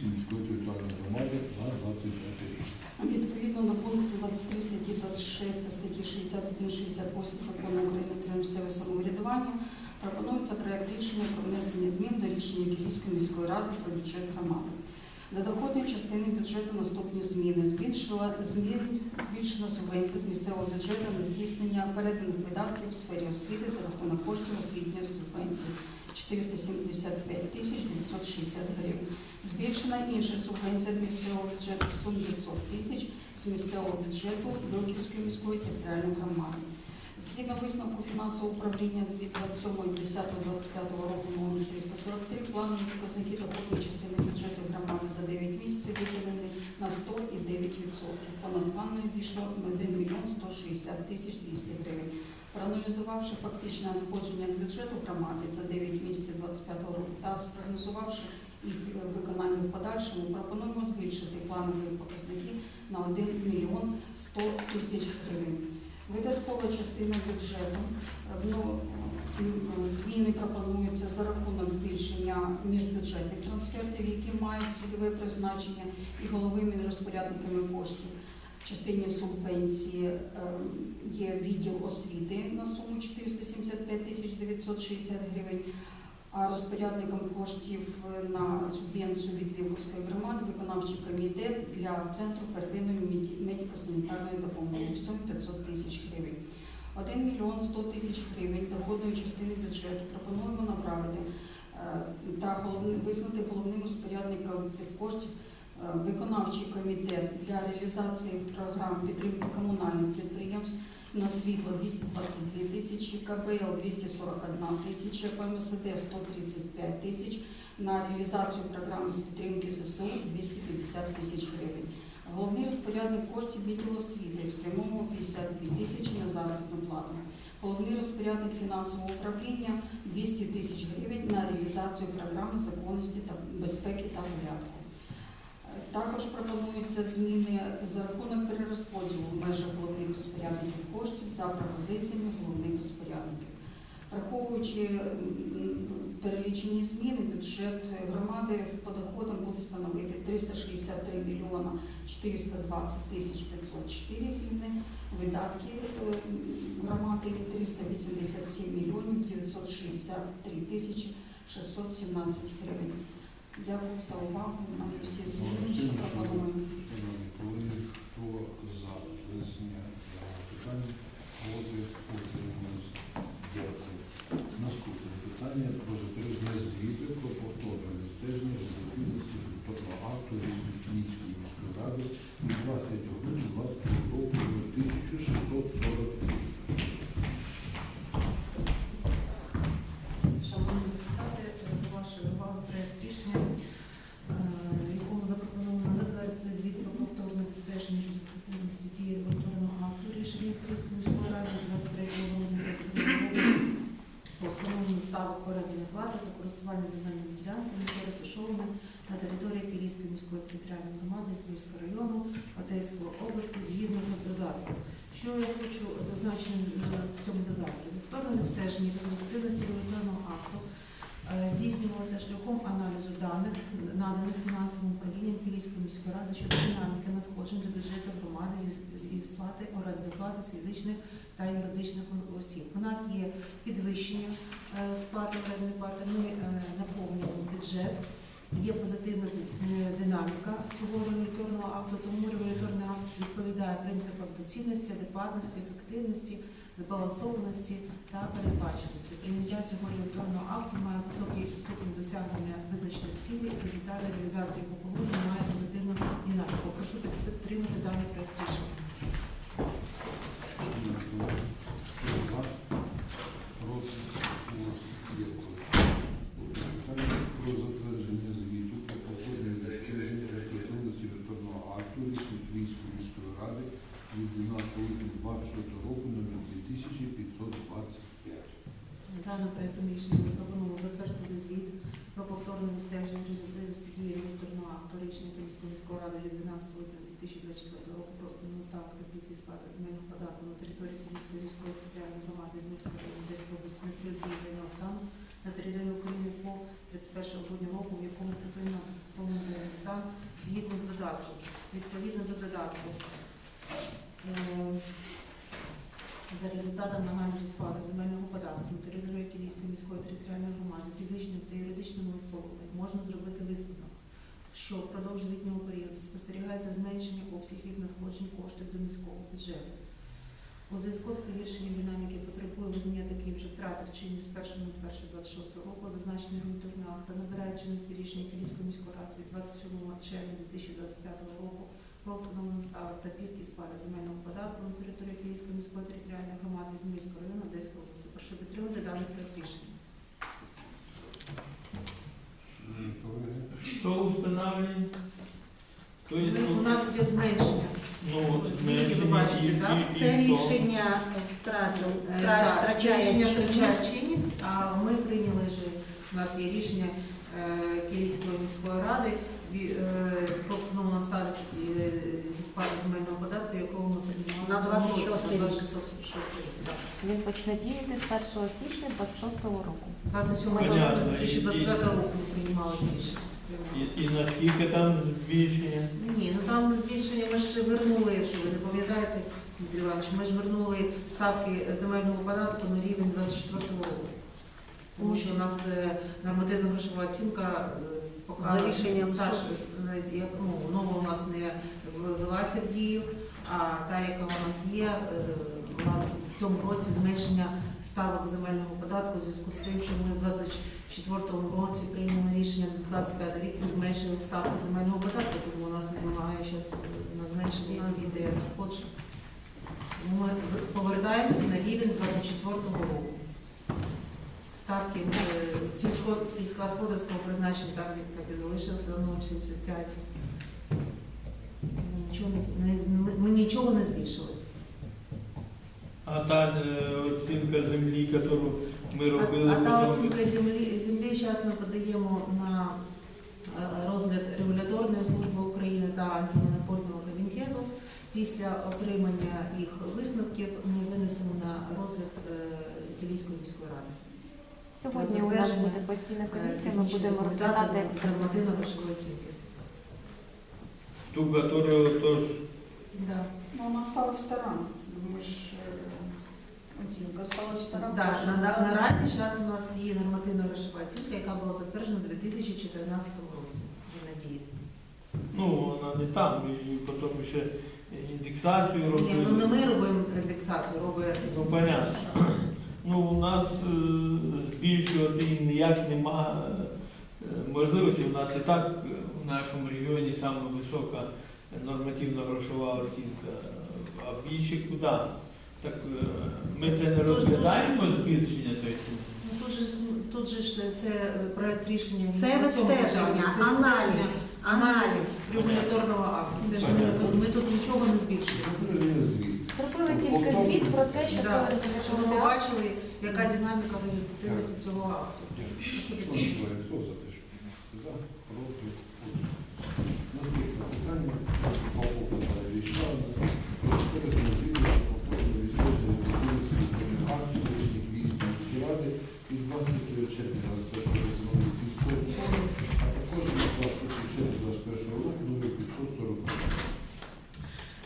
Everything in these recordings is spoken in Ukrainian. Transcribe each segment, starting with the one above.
Київської міської територіальної громади на 25 рік. Відповідно до пункту 23 статті 26 та статті 61-68 Закону України про місцеве самоврядування пропонується проект рішення про внесення змін до рішення Київської міської ради про бюджет громади. До доходної частини бюджету наступні зміни. Збільшила, змін, збільшена субвенція з місцевого бюджету на здійснення переданих видатків в сфері освіти за рахунок коштів освітньої субвенції 475 тисяч 960 гривень. Збільшена інша субвенція з місцевого бюджету в сумі 500 тисяч з місцевого бюджету Білківської міської територіальної громади. Згідно висновку фінансового управління від 27.10.25 року номер 343, планові показники доходної частини бюджету громади за 9 місяців виконані на 100,9%. Понад планові війшло 1 мільйон 160 тисяч 200 гривень. Проаналізувавши фактичне надходження бюджету громади за 9 місяців 25 року та спрогнозувавши їх е, виконання в подальшому, пропонуємо збільшити планові показники на 1 мільйон 100 тисяч гривень. Видаткова частина бюджету. е, Ну, зміни пропонуються за рахунок збільшення міжбюджетних трансфертів, які мають цільове призначення, і головними розпорядниками коштів. Частині субвенції е, є відділ освіти на суму 475 тисяч 960 гривень, а розпорядником коштів е, на субвенцію від Вілковської громади виконавчий комітет для центру первинної медико-санітарної допомоги в сумі 500 тисяч гривень. 1 мільйон 100 тисяч гривень доходної частини бюджету пропонуємо направити е, та визнати головним розпорядником цих коштів виконавчий комітет для реалізації програм підтримки комунальних підприємств на світло 222 тисячі, КБЛ 241 тисяча, ПМСД 135 тисяч, на реалізацію програми з підтримки ЗСУ 250 тисяч гривень. Головний розпорядник коштів відділу освіти спрямовував 52 тисячі на заробітну плату. Головний розпорядник фінансового управління 200 тисяч гривень на реалізацію програми законності та безпеки та порядку. Також пропонуються зміни за рахунок перерозподілу в межах головних розпорядників коштів за пропозиціями головних розпорядників. Враховуючи перелічені зміни, бюджет громади по доходам буде становити 363 мільйона 420 тисяч 504 гривни, видатки е, громади 387 мільйонів 963 тисячі 617 гривень. Дякую за увагу. На всі зміни, що пропонуємо. Коли хто за даного питання, проти, утримались. Дякую. Наступне питання про затвердження звіту про повторне відстеження результативності культурного акту Київської міської ради від 23 грудня 2022 року номер 1643. Шановні депутати, до вашої уваги проект рішення, е, в якому запропоновано затвердити звіт про повторне відстеження результативності дії регуляторного акту рішення Київської міської ради 23 грудня 2022 року по встановленню ставок орендної плати за користування земельними ділянками, які розташовані на території Київської міської територіальної громади Збільського району Одеської області згідно з додатком. Що я хочу зазначити в цьому додатку? Повторне відстеження результативності регуляторного акту е, здійснювалося шляхом аналізу даних, наданих фінансовим управлінням Київської міської ради щодо динаміки надходжень до бюджету громади зі- сплати орендної плати з фізичних та юридичних осіб. У нас є підвищення е, сплати орендної плати. Ми е, наповнюємо бюджет. Є позитивна динаміка цього регуляторного акту, тому регуляторний акт відповідає принципам доцільності, адекватності, ефективності, збалансованості та передбаченості. Прийняття цього регуляторного акту має високий ступінь досягнення визначених цілей, результати реалізації його положень має позитивну динаміку. Прошу підтримати даний проект рішення. Стержень Жозефину Сергія Вікторна, авторичний Київської міської ради від 12 липня 2024 року про основну ставку та кількість сплати земельного податку на території Київської міської територіальної громади Дмитра Одеської області на стану на території України по 31 грудня року, в якому припинено безпосовний стан згідно з додатком. Відповідно до додатку. Е, за результатом нагальної сплати земельного податку на території Київської міської територіальної громади фізичним та юридичним особам можна зробити висновок, що впродовж літнього періоду спостерігається зменшення обсягів надходжень коштів до міського бюджету. У зв'язку з погіршенням динаміки потребує визнання таких же втрат чинність з 1.01.26 року зазначений регуляторний акт та набирає чинності рішення Київської міської ради від 27 червня 2025 року про встановлення ставок та пільги сплати земельного податку на території Київської міської територіальної громади Зміївського району Одеської області. Прошу підтримати даний проект рішення. Да? и- и Це рішення втратив, Е, втра- так, втрачає рішення чинність. втрачає чинність, а ми прийняли ж, у нас є рішення е, Київської міської ради ві- е, про встановлення ставок е, зі сплати земельного податку, якого ми приймали На в цьому році, 26 рік. 26 рік. так. Він почне діяти з 1 січня 26 року. 27 Понятно. червня 2025 року ми приймали це рішення. И, и наскільки там збільшення? Ні, ну там збільшення ми ж вернули, що ви не пам'ятаєте, Дмитро Іванович, ми ж вернули ставки земельного податку на рівень 24 року. Тому що у нас е, нормативна грошова оцінка е, За рішенням е, як, ну, нова у нас не ввелася в дію, а та, яка у нас є, е, у нас в цьому році зменшення ставок земельного податку в зв'язку з тим, що ми в 24 році прийняли рішення на 25 рік і зменшили ставки земельного податку, тому у нас немає зараз на зменшення іде надходжень. Тому Ми повертаємося на рівень 24 року. Ставки е, сільсько- сільськогосподарського призначення так, і- так і залишилося 0,75. Ми нічого не, не- ми- ми нічого не збільшили. А та е, оцінка землі, яку ми А, робили, а та оцінка землі, землі зараз ми подаємо на е, розгляд регуляторної служби України та антимонопольного комітету. Після отримання їх висновків ми винесемо на розгляд е, Київської міської ради. Сьогодні у нас буде постійна комісія, ми будемо розглядати експертизу грошової оцінки. ту, яку тож Да. Ну, вона стала стара. Ми ж е, оцінка стала. Да, на, наразі зараз у нас діє нормативна грошова оцінка, яка була затверджена у 2014 році. Вона діє. ну, вона не там, і потім ще індексацію Ні, ну не ми робимо індексацію, робить Ну, понятно. Ну, у нас е, збільшувати ніяк нема е, можливості. У нас і так е, в нашому регіоні саме висока нормативна грошова оцінка. А більше куди? Так е, ми це не розглядаємо збільшення тої суми? Ну, тут же, ж- тут же ж це проект рішення. не Це на цьому питанні, відстеження, це аналіз, аналіз. регуляторного акту. Це ж ми, ми тут нічого не збільшуємо. Зробили тільки звіт про те, що Да. ви побачили, яка динаміка результативності цього акту. Шановні колеги, хто за те, що за, проти, утримався? Наступне питання. Попов Наталія Вячеславівна. Про затвердження звіту про повторне відстеження діяльності відповідних актів рішень Київської міської ради від 23 червня 21 року номер 540, а також від 23 червня 21 року номер 540.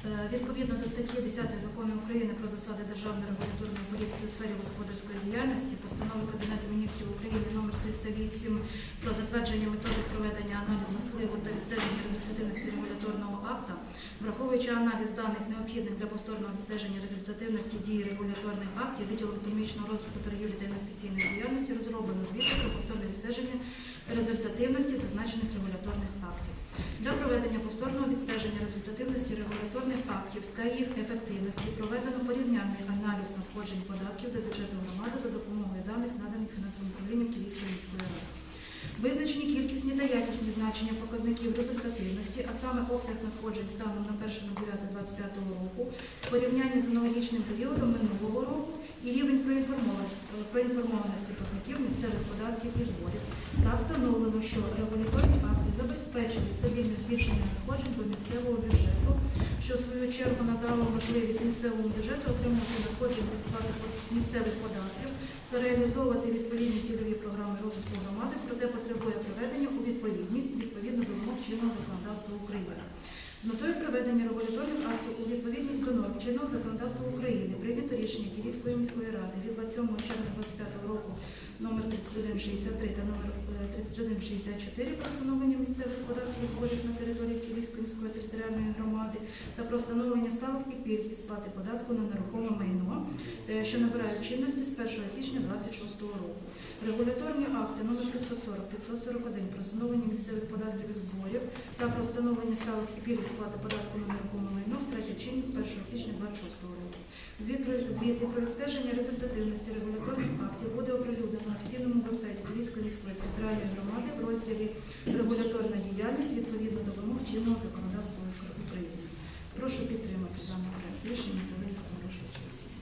Е, Відповідно до статті 10 закону України про засади державної регуляторної політики у сфері господарської діяльності, постанови Кабінету міністрів України номер 308 про затвердження методик проведення аналізу впливу та відстеження результативності регуляторного акта, враховуючи аналіз даних необхідних для повторного відстеження результативності дії регуляторних актів, відділом економічного розвитку торгівлі та інвестиційної діяльності розроблено звіт про повторне відстеження результативності зазначених регуляторних актів. Для проведення повторного відстеження результативності регуляторних актів та їх ефективності проведено порівняльний аналіз надходжень податків до бюджету громади за допомогою даних, наданих фінансовим управлінням Київської міської ради. Визначені кількісні та якісні значення показників результативності, а саме обсяг надходжень станом на 1.09.25 року, в порівнянні з аналогічним періодом минулого року і рівень проінформованості, платників місцевих податків і зборів. Та встановлено, що регуляторні акти забезпечили стабільне збільшення надходжень до місцевого бюджету, що в свою чергу надало можливість місцевому бюджету отримувати надходжень від сплати місцевих податків та реалізовувати відповідні цільові програми розвитку громади, проте потребує приведення у відповідність відповідно до вимог чинного законодавства України. З метою приведення регуляторних актів у відповідність до норм чинного законодавства України прийнято рішення Київської міської ради від 27 червня 2025 року номер 3163 та номер е, 3164 про встановлення місцевих податків зборів на території Київської міської територіальної громади та про встановлення ставок і пільг і сплати податку на нерухоме майно, е, що набирають чинності з 1 січня 2026 року. Регуляторні акти номер 540, 541 про встановлення місцевих податків і зборів та про встановлення ставок і пільг сплати податку на нерухоме майно втратять чинність 1 січня 2026 року. Звіт про звіти про відстеження результативності регуляторних актів буде оприлюднено на офіційному вебсайті Київської міської територіальної громади в розділі Регуляторна діяльність відповідно до вимог чинного законодавства України. Прошу підтримати даний проект рішення та винести на розгляд сесії.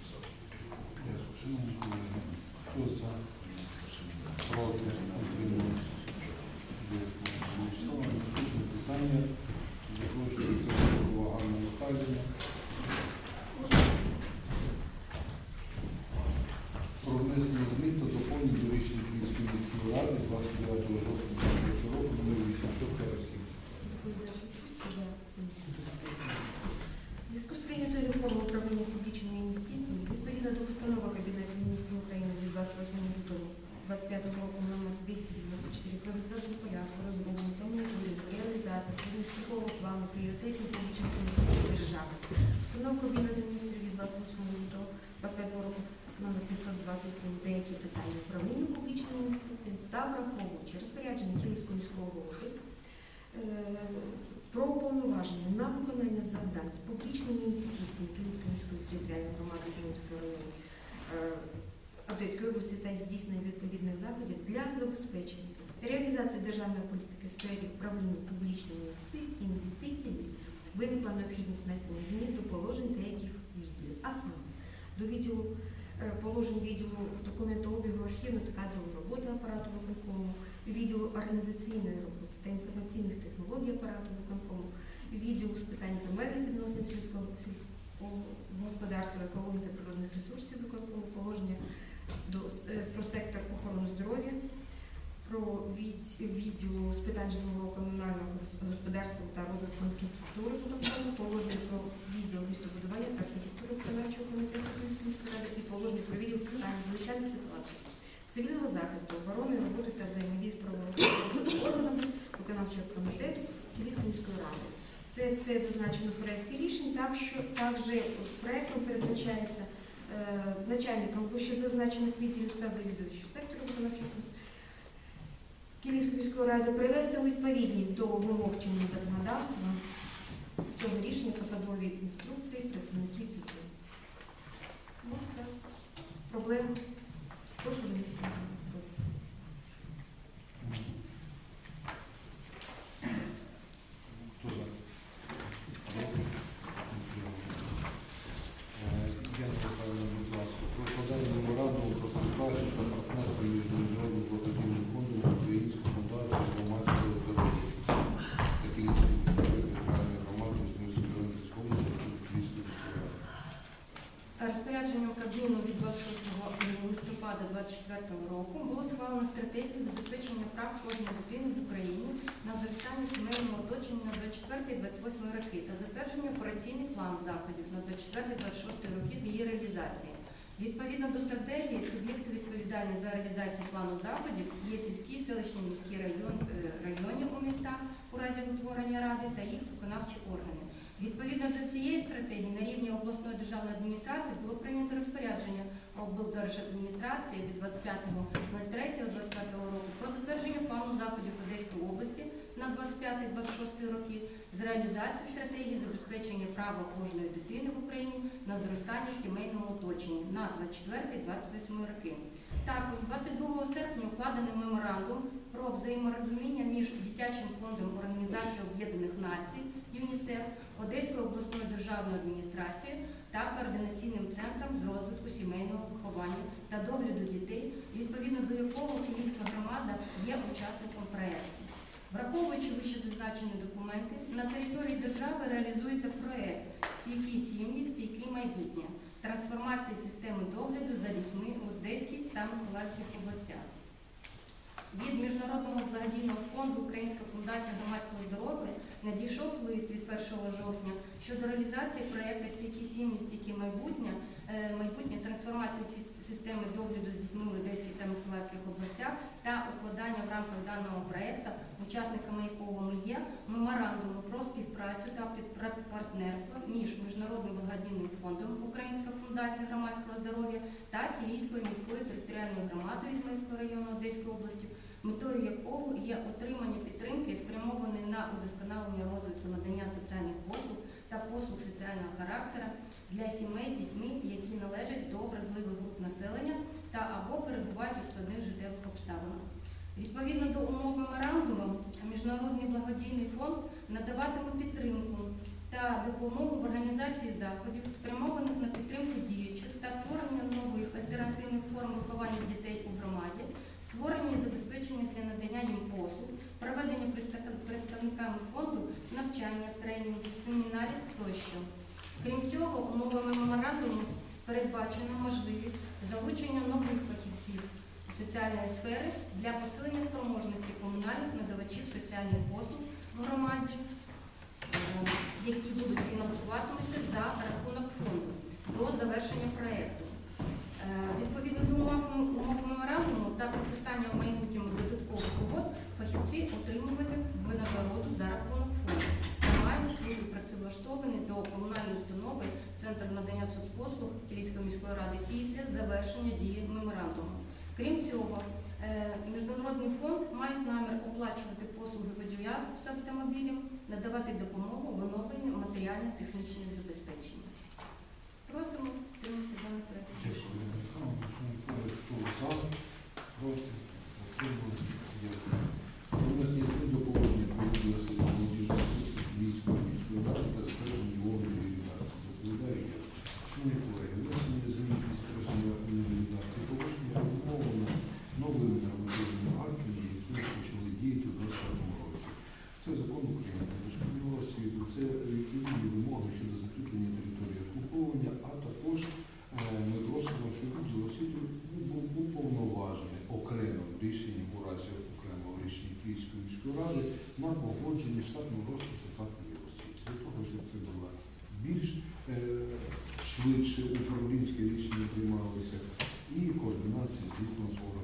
Хто за? Проти? Утримались? Дякую. Голосуємо. Наступне питання. Запрошується голова Ганна Михайлівна. Про внесення змін та доповнень до рішення Київської міської ради 29 жовтня 2023 року номер 847. У зв'язку з прийнятою реформою управління публічними інвестиціями відповідно до постанови Кабінету міністрів України від 28 лютого 25 року номер 294 про затвердження порядку розроблення та моніторингу реалізації середньострокового плану пріоритетів публічних інвестицій держави. Постанова Кабінету міністрів від 28 лютого 25 року номер 527 деякі питання управління публічними інвестиціями та враховуючи розпорядження Київського міського голови е, про повноваження на виконання завдань з публічними інвестиціями Київської міської територіальної громади Київського району е, Області та здійснення відповідних заходів для забезпечення реалізації державної політики в сфері управління публічними інвестиціями виникла необхідність внесення змін до положень деяких відділів, а саме до відділу е, положень відділу документообігу, архівної та кадрової роботи апарату виконкому, відділу організаційної роботи та інформаційних технологій апарату виконкому, відділу з питань земельних відносин сільського сільського господарства, екології та природних ресурсів виконкому, положення е, про сектор охорони здоров'я, про від- відділу з питань житлового комунального господарства та розвитку інфраструктури виконкому, положення про відділ містобудування та архітектури виконавчого комітету міської ради і положення про відділ питань звичайних ситуацій, цивільного захисту, оборони, роботи та взаємодії з правоохоронними органами виконавчого комітету Київської міської ради. Це все зазначено в проєкті рішень, так що також проєктом передбачається е, начальникам вище відділів та завідувачів сектору виконавчого Київської міської ради привести у відповідність до вимог чинного законодавства цього рішення посадові інструкції працівників відділу. Ну, все. Проблем. Прошу винести на розгляд сесії. Хто за? Проти? Утримались? Е, Я запитаю, будь ласка, про складання меморандуму про співпрацю та партнерство між Міжнародним благодійним фондом та Українською фундацією громадського здоров'я та Київської міської територіальної громади Ізмірської Рівненської області та Київської міської ради. Розпорядженням Кабміну від 26 листопада 2024 року було схвалено стратегію забезпечення прав кожної дитини в Україні на зростання сімейного оточення на 24-28 роки та затвердження операційний план заходів на 24-26 роки з її реалізації. Відповідно до стратегії, суб'єкти відповідальні за реалізацію плану заходів є сільські, селищні, міські район, е, районі у містах у разі утворення ради та їх виконавчі органи. Відповідно до цієї стратегії на рівні обласної державної адміністрації було прийнято розпорядження облдержадміністрації від 25.03.25 року про затвердження плану заходів Одеської області на 25-26 роки з реалізації стратегії забезпечення права кожної дитини в Україні на зростання сімейного оточення на 24-28 роки. Також 22 серпня укладений меморандум про взаєморозуміння між дитячим фондом Організації Об'єднаних Націй ЮНІСЕФ, Одеською обласною державною адміністрацією та координаційним центром з розвитку сімейного виховання та догляду дітей, відповідно до якого Київська громада є учасником проєкту. Враховуючи вище зазначені документи, на території держави реалізується проєкт Стійкі сім'ї, стійкі майбутнє, трансформація системи догляду за дітьми в Одеській та Миколаївських областях. Від Міжнародного благодійного фонду Українська фундація громадського здоров'я лист від 1 жовтня щодо реалізації проєкту «Стійкі сім'ї, стійкі майбутнє, е, майбутнє трансформації системи догляду з дітьми в та Миколаївських областях та укладання в рамках даного проєкту, учасниками якого ми є, меморандуму про співпрацю та партнерство між Міжнародним благодійним фондом Українська фундація громадського здоров'я та Кілійською міською територіальною громадою Ізмаїльського району Одеської області, метою якого є отримання підтримки, спрямованої на удосконалення розвитку надання соціальних послуг та послуг соціального характеру для сімей з дітьми, які належать до вразливих груп населення та або перебувають у складних життєвих обставинах. Відповідно до умов меморандуму, Міжнародний благодійний фонд надаватиме підтримку та допомогу в організації заходів, спрямованих на підтримку діючих та створення нових альтернативних форм виховання дітей у громаді, створення і забезпечення для надання їм послуг, проведення представ- представниками фонду навчання, тренінгів, семінарів тощо. Крім цього, умовами меморандуму передбачено можливість залучення нових фахівців соціальної сфери для посилення спроможності комунальних надавачів соціальних послуг в громаді, е, які будуть фінансуватися за рахунок фонду до завершення проєкту. Е, Відповідно до умов умов меморандуму та підписання в майбутньому додаткових угод фахівці отримуватимуть винагороду за рахунок фонду та мають бути працевлаштовані до комунальної установи Центр надання соцпослуг Київської міської ради після завершення дії меморандуму. Крім цього, е, Міжнародний фонд має намір оплачувати послуги водія з автомобілем, надавати допомогу в оновленні матеріально-технічного забезпечення. Просимо підтримати даний проект. Дякую. Шановні колеги, Хто за, проти, утримались? Дякую. Про внесення змін до положення про відносини молодіжної військової міської ради та збереження вогневої реалізації. Доповідаю я. Шановні колеги, внесення змін і збереження реалізації положення обумовлено новими нормативними актами, які почали діяти у 2020 році. Це закон України про дошкільну освіту, це відповідні вимоги щодо закріплення території обслуговування, а також е, ми просимо, щоб відділ освіти був, був повноважений окремим рішенням у разі окремого рішення Київської міської ради на погодження штатного розпису закладів освіти. Для того, щоб це було більш е, швидше управлінські рішення приймалися і координація з органами